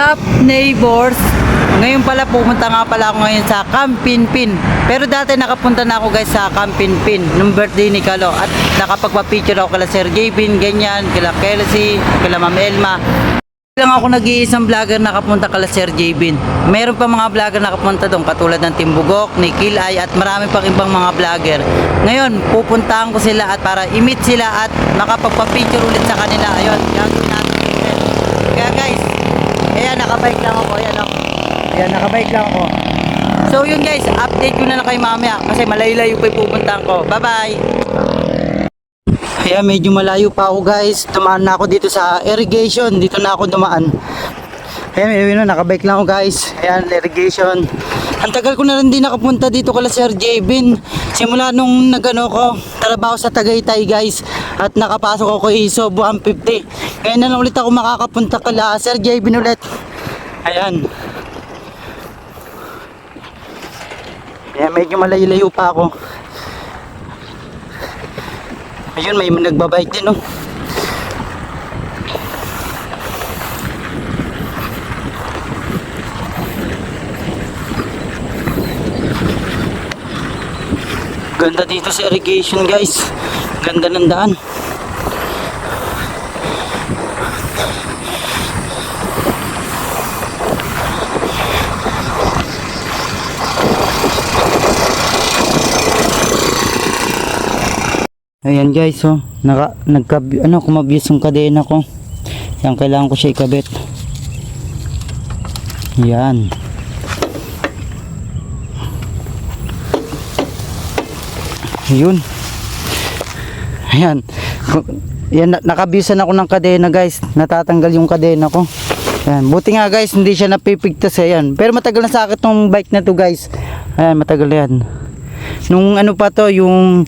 up neighbors? Ngayon pala pumunta nga pala ako ngayon sa Campinpin. Pero dati nakapunta na ako guys sa Campinpin nung birthday ni Kalo at nakapagpa-picture ako kala Sir Jabin, ganyan, kala Kelsey, kala Ma'am Elma. lang ako nag-iisang vlogger nakapunta kala Sir Jabin. Meron pa mga vlogger nakapunta doon katulad ng Timbugok, ni Kilay at marami pang ibang mga vlogger. Ngayon, pupuntahan ko sila at para i-meet sila at makapagpa-picture ulit sa kanila. Ayun, gagawin natin. Ayan, nakabike lang ako. Ayan, oh. ayan nakabike lang ako. So yun guys, update ko na lang kayo mamaya kasi malayo-layo pa yung pupuntahan ko. Bye-bye! Kaya medyo malayo pa ako guys. Dumaan na ako dito sa irrigation. Dito na ako dumaan. Ayan, yun, nakabike lang ako guys. Ayan, irrigation. Ang tagal ko na rin din nakapunta dito kala Sir Jabin. Simula nung nagano ko, trabaho sa Tagaytay guys. At nakapasok ako kay Isobo 150. Ngayon na lang ulit ako makakapunta kala Sir Jabin ulit. Ayan. Ayan, medyo malayo-layo pa ako. Ayun, may nagbabike din, oh. Ganda dito sa irrigation, guys. Ganda ng daan. Ayan guys, oh. Naka, nagka, ano, kumabiyos yung kadena ko. Yan, kailangan ko siya ikabit. Yan. Ayun. Ayan. Ku- Yan, na- nakabisan ako ng kadena guys. Natatanggal yung kadena ko. Ayan. Buti nga guys, hindi siya napipigtas. Ayan. Pero matagal na sa akin tong bike na to guys. Ayan, matagal yan. Nung ano pa to, yung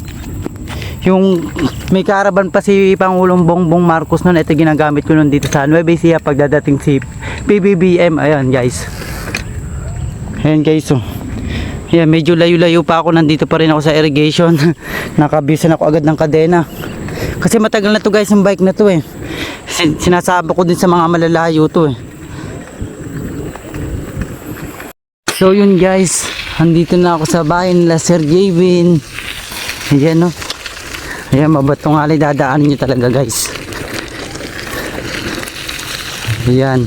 yung may caravan pa si Pangulong Bongbong Marcos noon ito ginagamit ko noon dito sa Nueva Ecija pagdadating si PBBM ayan guys ayan guys oh Ayan, medyo layo-layo pa ako. Nandito pa rin ako sa irrigation. Nakabisan ako agad ng kadena. Kasi matagal na to guys yung bike na to eh. Sin- sinasaba ko din sa mga malalayo to eh. So yun guys. Andito na ako sa bahay nila Sir Javin ayan oh Ayan, mabatong alay dadaanin nyo talaga guys. Ayan.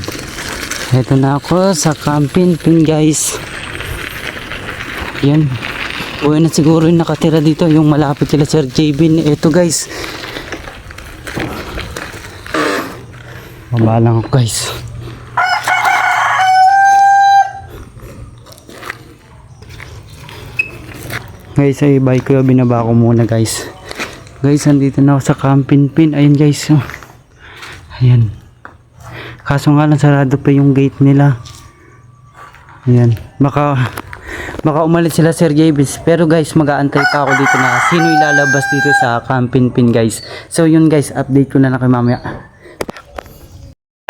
Ito na ako sa camping pin guys. Ayan. Buhay na siguro yung nakatira dito. Yung malapit kila Sir Jabin. Ito guys. Baba lang ako guys. Guys, ay bike ko binaba ko muna guys. Guys, andito na ako sa camping pin. Ayun guys. oh. Ayan. Kaso nga lang sarado pa yung gate nila. Ayan. Baka baka umalis sila Sir Javis. Pero guys, mag-aantay pa ako dito na sino ilalabas dito sa camping pin guys. So yun guys, update ko na lang kay mamaya.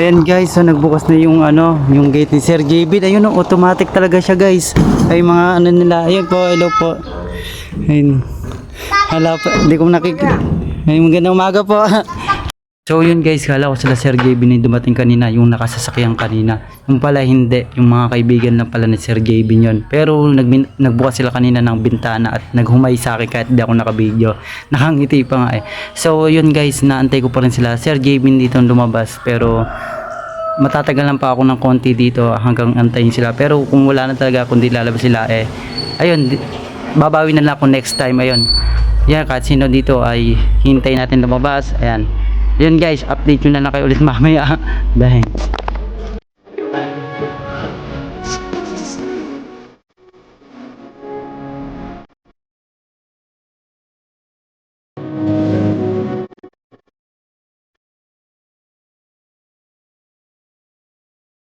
Ayan guys, so nagbukas na yung ano, yung gate ni Sir JB. Ayun oh, automatic talaga siya guys. Ay mga ano nila. Ayun po, hello po. Ayun. Hala po, hindi ko nakikita. Ay, magandang umaga po. So yun guys, kala ko sila JB na dumating kanina, yung nakasasakyan kanina. Yung pala hindi, yung mga kaibigan lang pala ni Sir JB yun. Pero nagbin, nagbukas sila kanina ng bintana at naghumay sa akin kahit di ako nakabideo. Nakangiti pa nga eh. So yun guys, naantay ko pa rin sila. Sir JB dito lumabas pero matatagal lang pa ako ng konti dito hanggang antayin sila. Pero kung wala na talaga kundi lalabas sila eh, ayun, babawi na lang ako next time. Ayun. Yan, kahit sino dito ay hintay natin lumabas. Ayan. Yun guys, update nyo na lang kayo ulit mamaya. Dahil.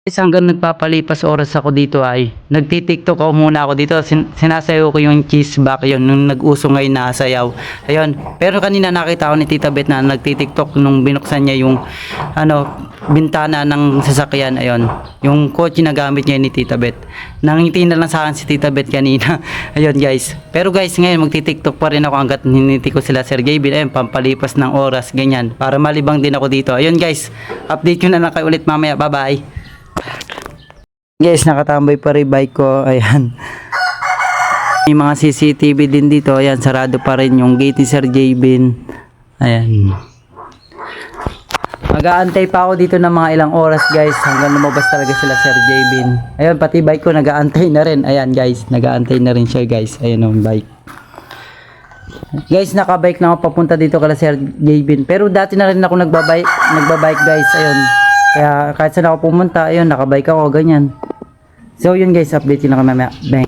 Guys, hanggang nagpapalipas oras ako dito ay nagti-tiktok ako muna ako dito. Sin sinasayaw ko yung cheese back yun, nung nag-uso ngayon na sayaw. Ayun. Pero kanina nakita ko ni Tita Bet na nagti-tiktok nung binuksan niya yung ano, bintana ng sasakyan. Ayun. Yung kotse na gamit niya ni Tita Bet. Nangiti na lang sa akin si Tita Bet kanina. Ayun guys. Pero guys, ngayon magti-tiktok pa rin ako hanggat niniti ko sila Sir Gabriel. Ayun, pampalipas ng oras, ganyan. Para malibang din ako dito. Ayun guys, update ko na lang kayo ulit mamaya. Bye-bye. Guys, nakatambay pa rin bike ko. Ayan. May mga CCTV din dito. Ayan, sarado pa rin yung gate ni Sir Jabin. Ayan. Mag-aantay pa ako dito ng mga ilang oras guys hanggang lumabas talaga sila Sir Jabin. Ayun, pati bike ko nag-aantay na rin. Ayan guys, nag-aantay na rin siya guys. Ayan yung bike. Guys, nakabike na ako papunta dito kala Sir Jabin. Pero dati na rin ako nagbabike, nagbabike guys. Ayun. Kaya kahit saan ako pumunta, ayun, nakabike ako, ganyan. So yun guys, update yun kami mamaya. Bang.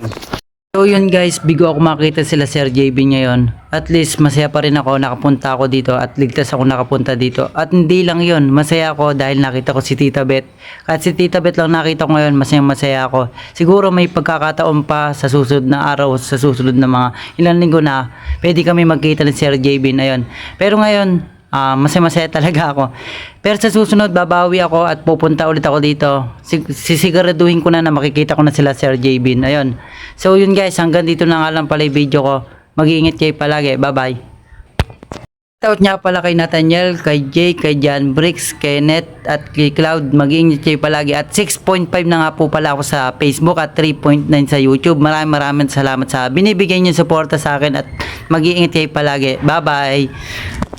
So yun guys, bigo ako makita sila Sir JB ngayon. At least masaya pa rin ako nakapunta ako dito at ligtas ako nakapunta dito. At hindi lang yun, masaya ako dahil nakita ko si Tita Bet. Kahit si Tita Bet lang nakita ko ngayon, masaya masaya ako. Siguro may pagkakataon pa sa susunod na araw, sa susunod na mga ilang linggo na, pwede kami magkita ni Sir JB na yun. Pero ngayon, Ah, masaya-masaya talaga ako. Pero sa susunod, babawi ako at pupunta ulit ako dito. Sig- sisiguraduhin ko na na makikita ko na sila Sir JB. Ayun. So yun guys, hanggang dito na nga lang pala yung video ko. Mag-iingat kayo palagi. Bye-bye. Shoutout nga pala kay Nathaniel, kay Jay, kay John Bricks, kay Net at kay Cloud. Mag-iingat kayo palagi. At 6.5 na nga po pala ako sa Facebook at 3.9 sa YouTube. Maraming maraming salamat sa binibigay niyo suporta sa akin at mag-iingat kayo palagi. Bye-bye.